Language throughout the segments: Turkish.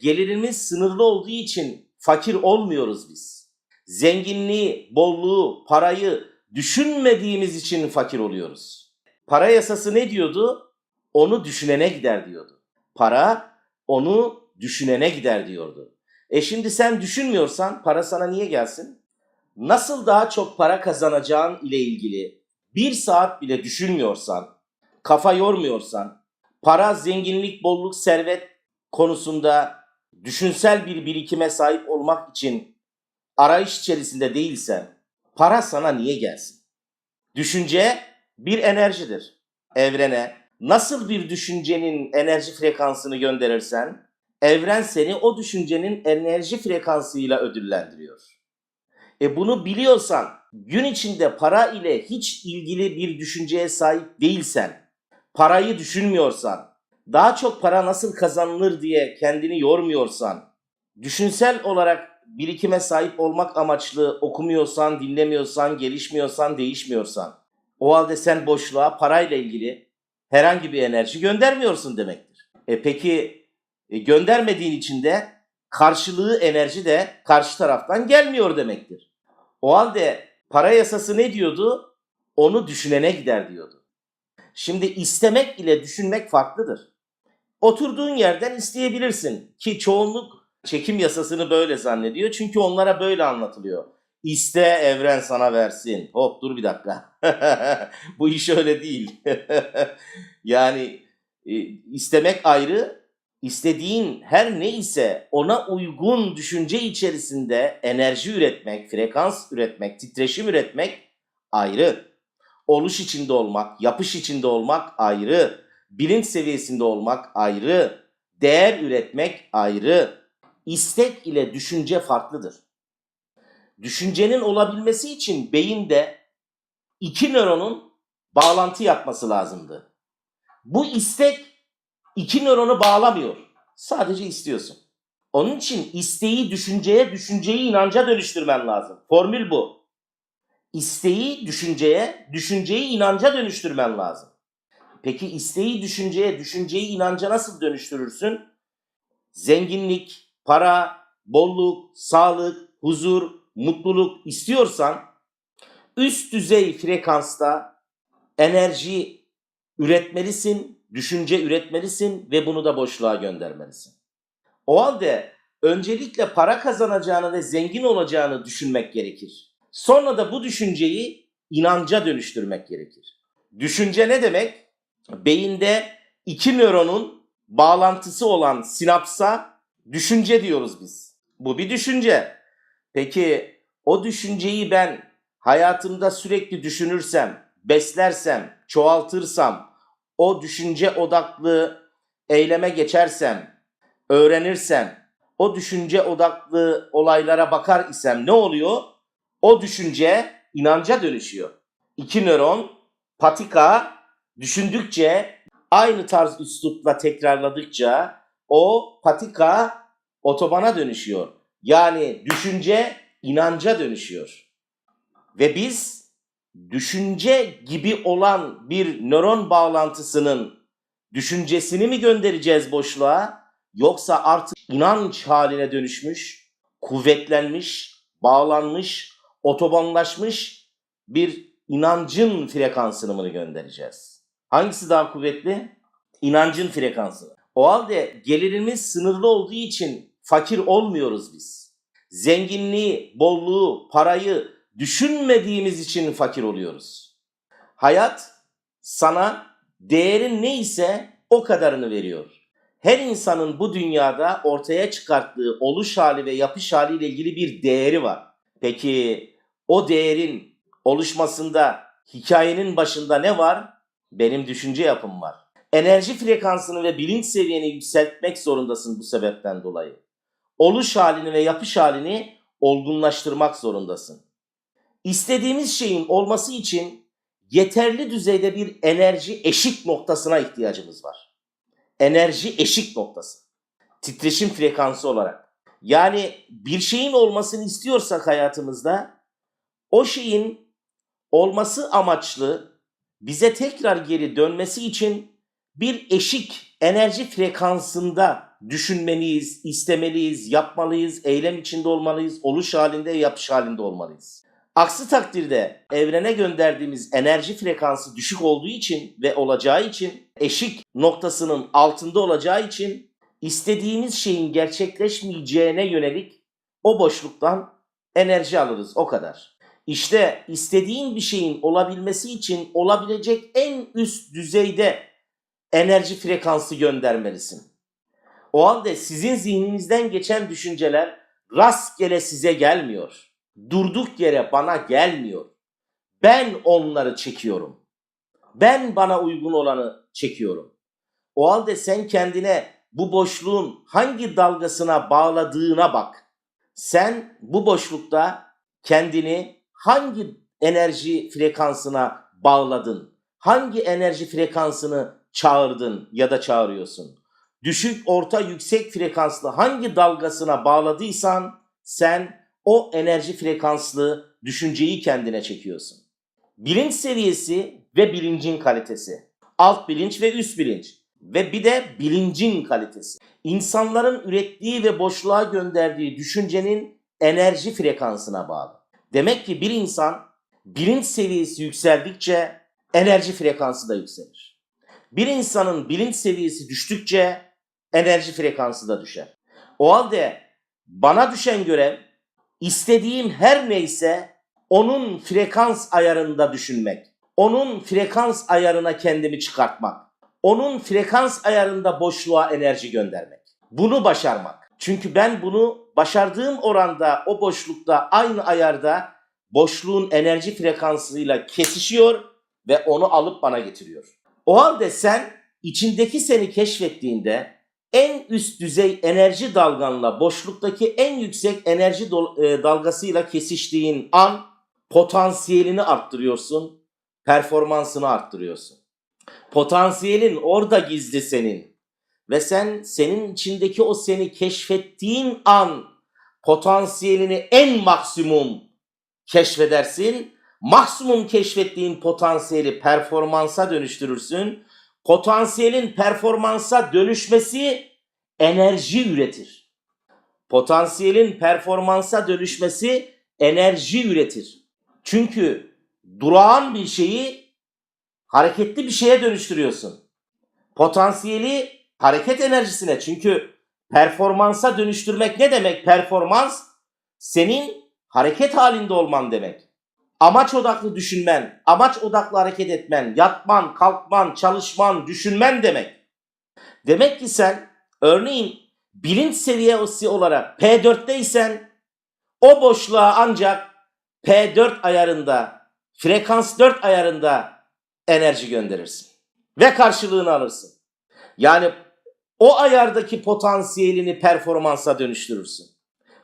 gelirimiz sınırlı olduğu için fakir olmuyoruz biz. Zenginliği, bolluğu, parayı düşünmediğimiz için fakir oluyoruz. Para yasası ne diyordu? Onu düşünene gider diyordu. Para onu düşünene gider diyordu. E şimdi sen düşünmüyorsan para sana niye gelsin? Nasıl daha çok para kazanacağın ile ilgili bir saat bile düşünmüyorsan, kafa yormuyorsan, para, zenginlik, bolluk, servet konusunda düşünsel bir birikime sahip olmak için arayış içerisinde değilsen para sana niye gelsin? Düşünce bir enerjidir. Evrene nasıl bir düşüncenin enerji frekansını gönderirsen evren seni o düşüncenin enerji frekansıyla ödüllendiriyor. E bunu biliyorsan gün içinde para ile hiç ilgili bir düşünceye sahip değilsen, parayı düşünmüyorsan, daha çok para nasıl kazanılır diye kendini yormuyorsan, düşünsel olarak birikime sahip olmak amaçlı okumuyorsan, dinlemiyorsan, gelişmiyorsan, değişmiyorsan, o halde sen boşluğa parayla ilgili herhangi bir enerji göndermiyorsun demektir. E peki e, göndermediğin için de karşılığı enerji de karşı taraftan gelmiyor demektir. O halde para yasası ne diyordu? Onu düşünene gider diyordu. Şimdi istemek ile düşünmek farklıdır. Oturduğun yerden isteyebilirsin ki çoğunluk çekim yasasını böyle zannediyor çünkü onlara böyle anlatılıyor. İste evren sana versin. Hop dur bir dakika. Bu iş öyle değil. yani e, istemek ayrı, istediğin her neyse ona uygun düşünce içerisinde enerji üretmek, frekans üretmek, titreşim üretmek ayrı. Oluş içinde olmak, yapış içinde olmak ayrı. Bilinç seviyesinde olmak ayrı. Değer üretmek ayrı. İstek ile düşünce farklıdır. Düşüncenin olabilmesi için beyinde iki nöronun bağlantı yapması lazımdı. Bu istek iki nöronu bağlamıyor. Sadece istiyorsun. Onun için isteği düşünceye, düşünceyi inanca dönüştürmen lazım. Formül bu. İsteği düşünceye, düşünceyi inanca dönüştürmen lazım. Peki isteği düşünceye, düşünceyi inanca nasıl dönüştürürsün? Zenginlik, para, bolluk, sağlık, huzur, mutluluk istiyorsan üst düzey frekansta enerji üretmelisin, düşünce üretmelisin ve bunu da boşluğa göndermelisin. O halde öncelikle para kazanacağını ve zengin olacağını düşünmek gerekir. Sonra da bu düşünceyi inanca dönüştürmek gerekir. Düşünce ne demek? Beyinde iki nöronun bağlantısı olan sinapsa düşünce diyoruz biz. Bu bir düşünce. Peki o düşünceyi ben hayatımda sürekli düşünürsem, beslersem, çoğaltırsam, o düşünce odaklı eyleme geçersem, öğrenirsem, o düşünce odaklı olaylara bakar isem ne oluyor? O düşünce inanca dönüşüyor. İki nöron patika düşündükçe aynı tarz üslupla tekrarladıkça o patika otobana dönüşüyor. Yani düşünce inanca dönüşüyor. Ve biz düşünce gibi olan bir nöron bağlantısının düşüncesini mi göndereceğiz boşluğa yoksa artık inanç haline dönüşmüş, kuvvetlenmiş, bağlanmış, otobanlaşmış bir inancın frekansını mı göndereceğiz? Hangisi daha kuvvetli? İnancın frekansı. O halde gelirimiz sınırlı olduğu için fakir olmuyoruz biz. Zenginliği, bolluğu, parayı düşünmediğimiz için fakir oluyoruz. Hayat sana değerin neyse o kadarını veriyor. Her insanın bu dünyada ortaya çıkarttığı oluş hali ve yapış haliyle ilgili bir değeri var. Peki o değerin oluşmasında hikayenin başında ne var? Benim düşünce yapım var. Enerji frekansını ve bilinç seviyeni yükseltmek zorundasın bu sebepten dolayı. Oluş halini ve yapış halini olgunlaştırmak zorundasın. İstediğimiz şeyin olması için yeterli düzeyde bir enerji eşik noktasına ihtiyacımız var. Enerji eşik noktası. Titreşim frekansı olarak. Yani bir şeyin olmasını istiyorsak hayatımızda o şeyin olması amaçlı bize tekrar geri dönmesi için bir eşik enerji frekansında düşünmeliyiz, istemeliyiz, yapmalıyız, eylem içinde olmalıyız, oluş halinde, yapış halinde olmalıyız. Aksi takdirde evrene gönderdiğimiz enerji frekansı düşük olduğu için ve olacağı için eşik noktasının altında olacağı için istediğimiz şeyin gerçekleşmeyeceğine yönelik o boşluktan enerji alırız o kadar. İşte istediğin bir şeyin olabilmesi için olabilecek en üst düzeyde enerji frekansı göndermelisin. O halde sizin zihninizden geçen düşünceler rastgele size gelmiyor. Durduk yere bana gelmiyor. Ben onları çekiyorum. Ben bana uygun olanı çekiyorum. O halde sen kendine bu boşluğun hangi dalgasına bağladığına bak. Sen bu boşlukta kendini hangi enerji frekansına bağladın? Hangi enerji frekansını çağırdın ya da çağırıyorsun? Düşük, orta, yüksek frekanslı hangi dalgasına bağladıysan sen o enerji frekanslı düşünceyi kendine çekiyorsun. Bilinç seviyesi ve bilincin kalitesi. Alt bilinç ve üst bilinç. Ve bir de bilincin kalitesi. İnsanların ürettiği ve boşluğa gönderdiği düşüncenin enerji frekansına bağlı. Demek ki bir insan bilinç seviyesi yükseldikçe enerji frekansı da yükselir. Bir insanın bilinç seviyesi düştükçe enerji frekansı da düşer. O halde bana düşen görev istediğim her neyse onun frekans ayarında düşünmek. Onun frekans ayarına kendimi çıkartmak. Onun frekans ayarında boşluğa enerji göndermek. Bunu başarmak. Çünkü ben bunu başardığım oranda o boşlukta aynı ayarda boşluğun enerji frekansıyla kesişiyor ve onu alıp bana getiriyor. O halde sen içindeki seni keşfettiğinde en üst düzey enerji dalganla boşluktaki en yüksek enerji e, dalgasıyla kesiştiğin an potansiyelini arttırıyorsun, performansını arttırıyorsun. Potansiyelin orada gizli senin ve sen senin içindeki o seni keşfettiğin an potansiyelini en maksimum keşfedersin. Maksimum keşfettiğin potansiyeli performansa dönüştürürsün. Potansiyelin performansa dönüşmesi enerji üretir. Potansiyelin performansa dönüşmesi enerji üretir. Çünkü durağan bir şeyi hareketli bir şeye dönüştürüyorsun. Potansiyeli hareket enerjisine çünkü performansa dönüştürmek ne demek? Performans senin hareket halinde olman demek. Amaç odaklı düşünmen, amaç odaklı hareket etmen, yatman, kalkman, çalışman, düşünmen demek. Demek ki sen örneğin bilinç seviyesi olarak P4'teysen o boşluğa ancak P4 ayarında, frekans 4 ayarında enerji gönderirsin. Ve karşılığını alırsın. Yani o ayardaki potansiyelini performansa dönüştürürsün.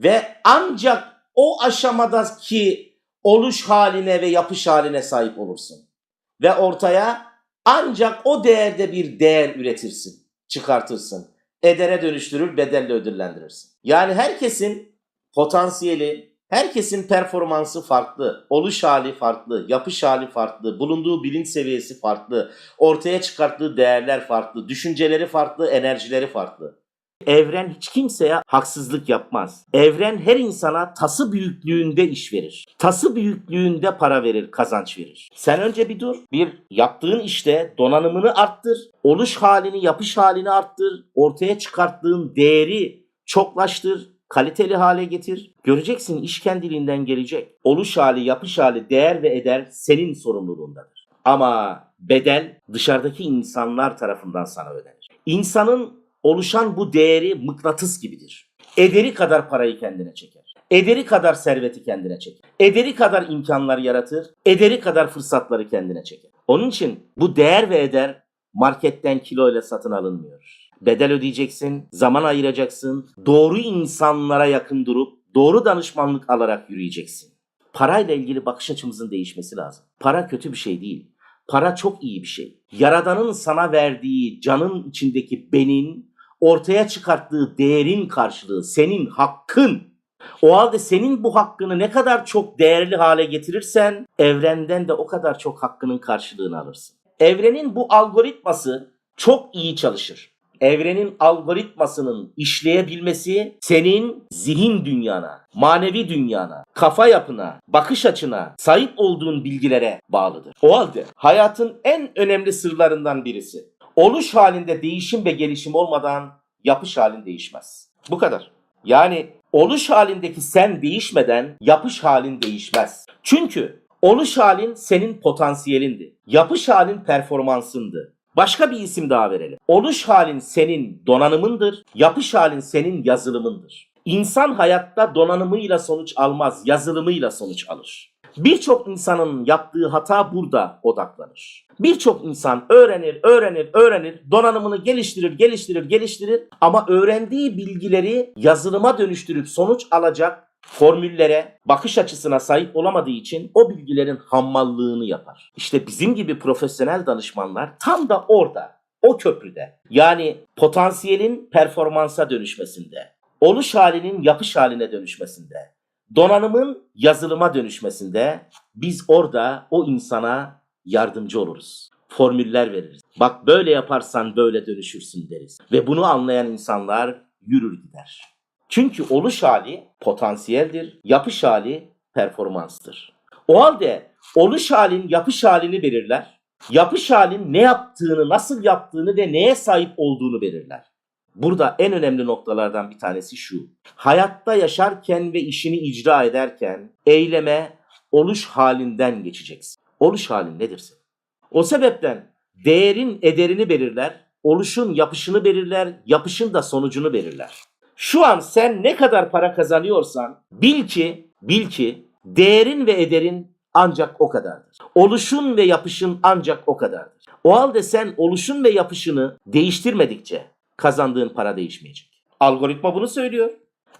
Ve ancak o aşamadaki oluş haline ve yapış haline sahip olursun. Ve ortaya ancak o değerde bir değer üretirsin, çıkartırsın. Edere dönüştürür, bedelle ödüllendirirsin. Yani herkesin potansiyeli, herkesin performansı farklı, oluş hali farklı, yapış hali farklı, bulunduğu bilinç seviyesi farklı, ortaya çıkarttığı değerler farklı, düşünceleri farklı, enerjileri farklı. Evren hiç kimseye haksızlık yapmaz. Evren her insana tası büyüklüğünde iş verir. Tası büyüklüğünde para verir, kazanç verir. Sen önce bir dur. Bir, yaptığın işte donanımını arttır. Oluş halini, yapış halini arttır. Ortaya çıkarttığın değeri çoklaştır. Kaliteli hale getir. Göreceksin iş kendiliğinden gelecek. Oluş hali, yapış hali, değer ve eder senin sorumluluğundadır. Ama bedel dışarıdaki insanlar tarafından sana ödenir. İnsanın oluşan bu değeri mıknatıs gibidir. Ederi kadar parayı kendine çeker. Ederi kadar serveti kendine çeker. Ederi kadar imkanlar yaratır. Ederi kadar fırsatları kendine çeker. Onun için bu değer ve eder marketten kilo ile satın alınmıyor. Bedel ödeyeceksin, zaman ayıracaksın, doğru insanlara yakın durup doğru danışmanlık alarak yürüyeceksin. Parayla ilgili bakış açımızın değişmesi lazım. Para kötü bir şey değil. Para çok iyi bir şey. Yaradanın sana verdiği canın içindeki benin, ortaya çıkarttığı değerin karşılığı senin hakkın. O halde senin bu hakkını ne kadar çok değerli hale getirirsen evrenden de o kadar çok hakkının karşılığını alırsın. Evrenin bu algoritması çok iyi çalışır. Evrenin algoritmasının işleyebilmesi senin zihin dünyana, manevi dünyana, kafa yapına, bakış açına, sahip olduğun bilgilere bağlıdır. O halde hayatın en önemli sırlarından birisi. Oluş halinde değişim ve gelişim olmadan yapış halin değişmez. Bu kadar. Yani oluş halindeki sen değişmeden yapış halin değişmez. Çünkü oluş halin senin potansiyelindi. Yapış halin performansındı. Başka bir isim daha verelim. Oluş halin senin donanımındır, yapış halin senin yazılımındır. İnsan hayatta donanımıyla sonuç almaz, yazılımıyla sonuç alır. Birçok insanın yaptığı hata burada odaklanır. Birçok insan öğrenir, öğrenir, öğrenir, donanımını geliştirir, geliştirir, geliştirir ama öğrendiği bilgileri yazılıma dönüştürüp sonuç alacak formüllere, bakış açısına sahip olamadığı için o bilgilerin hammallığını yapar. İşte bizim gibi profesyonel danışmanlar tam da orada, o köprüde. Yani potansiyelin performansa dönüşmesinde, oluş halinin yapış haline dönüşmesinde, donanımın yazılıma dönüşmesinde biz orada o insana yardımcı oluruz. Formüller veririz. Bak böyle yaparsan böyle dönüşürsün deriz. Ve bunu anlayan insanlar yürür gider. Çünkü oluş hali potansiyeldir, yapış hali performanstır. O halde oluş halin yapış halini belirler. Yapış halin ne yaptığını, nasıl yaptığını ve neye sahip olduğunu belirler. Burada en önemli noktalardan bir tanesi şu. Hayatta yaşarken ve işini icra ederken eyleme oluş halinden geçeceksin. Oluş halin nedir? O sebepten değerin ederini belirler, oluşun yapışını belirler, yapışın da sonucunu belirler. Şu an sen ne kadar para kazanıyorsan bil ki, bil ki değerin ve ederin ancak o kadardır. Oluşun ve yapışın ancak o kadardır. O halde sen oluşun ve yapışını değiştirmedikçe kazandığın para değişmeyecek. Algoritma bunu söylüyor.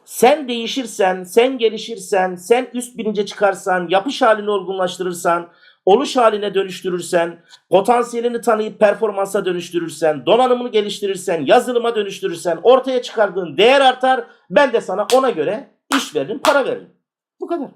Sen değişirsen, sen gelişirsen, sen üst bilince çıkarsan, yapış halini olgunlaştırırsan, oluş haline dönüştürürsen, potansiyelini tanıyıp performansa dönüştürürsen, donanımını geliştirirsen, yazılıma dönüştürürsen, ortaya çıkardığın değer artar. Ben de sana ona göre iş veririm, para veririm. Bu kadar.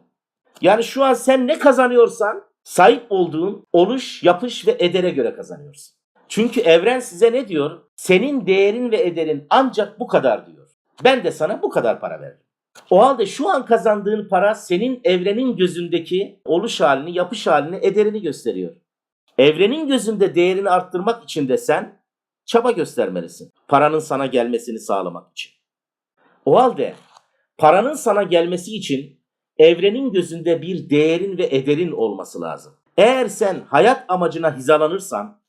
Yani şu an sen ne kazanıyorsan sahip olduğun oluş, yapış ve edere göre kazanıyorsun. Çünkü evren size ne diyor? Senin değerin ve ederin ancak bu kadar diyor. Ben de sana bu kadar para veririm. O halde şu an kazandığın para senin evrenin gözündeki oluş halini, yapış halini, ederini gösteriyor. Evrenin gözünde değerini arttırmak için de sen çaba göstermelisin. Paranın sana gelmesini sağlamak için. O halde paranın sana gelmesi için evrenin gözünde bir değerin ve ederin olması lazım. Eğer sen hayat amacına hizalanırsan,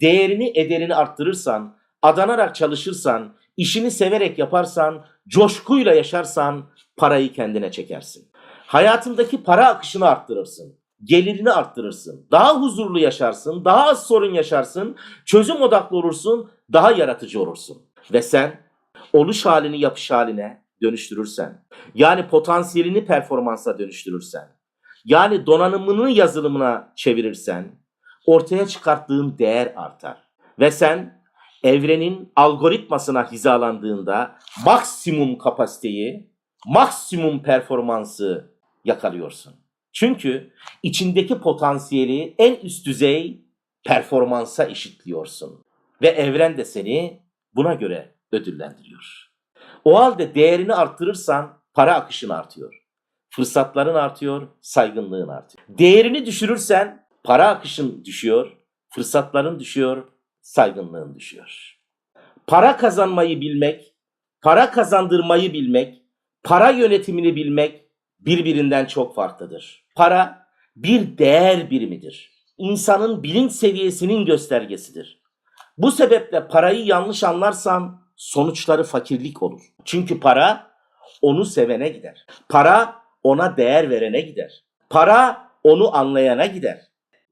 değerini ederini arttırırsan, adanarak çalışırsan, işini severek yaparsan, coşkuyla yaşarsan parayı kendine çekersin. Hayatındaki para akışını arttırırsın. Gelirini arttırırsın. Daha huzurlu yaşarsın, daha az sorun yaşarsın, çözüm odaklı olursun, daha yaratıcı olursun. Ve sen oluş halini yapış haline dönüştürürsen, yani potansiyelini performansa dönüştürürsen, yani donanımını yazılımına çevirirsen, ortaya çıkarttığın değer artar. Ve sen evrenin algoritmasına hizalandığında maksimum kapasiteyi, maksimum performansı yakalıyorsun. Çünkü içindeki potansiyeli en üst düzey performansa eşitliyorsun. Ve evren de seni buna göre ödüllendiriyor. O halde değerini arttırırsan para akışın artıyor. Fırsatların artıyor, saygınlığın artıyor. Değerini düşürürsen para akışın düşüyor, fırsatların düşüyor, saygınlığın düşüyor. Para kazanmayı bilmek, para kazandırmayı bilmek, para yönetimini bilmek birbirinden çok farklıdır. Para bir değer birimidir. İnsanın bilinç seviyesinin göstergesidir. Bu sebeple parayı yanlış anlarsan sonuçları fakirlik olur. Çünkü para onu sevene gider. Para ona değer verene gider. Para onu anlayana gider.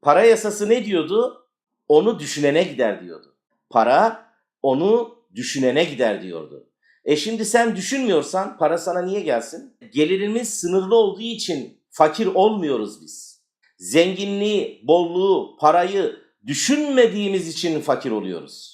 Para yasası ne diyordu? Onu düşünene gider diyordu. Para onu düşünene gider diyordu. E şimdi sen düşünmüyorsan para sana niye gelsin? Gelirimiz sınırlı olduğu için fakir olmuyoruz biz. Zenginliği, bolluğu, parayı düşünmediğimiz için fakir oluyoruz.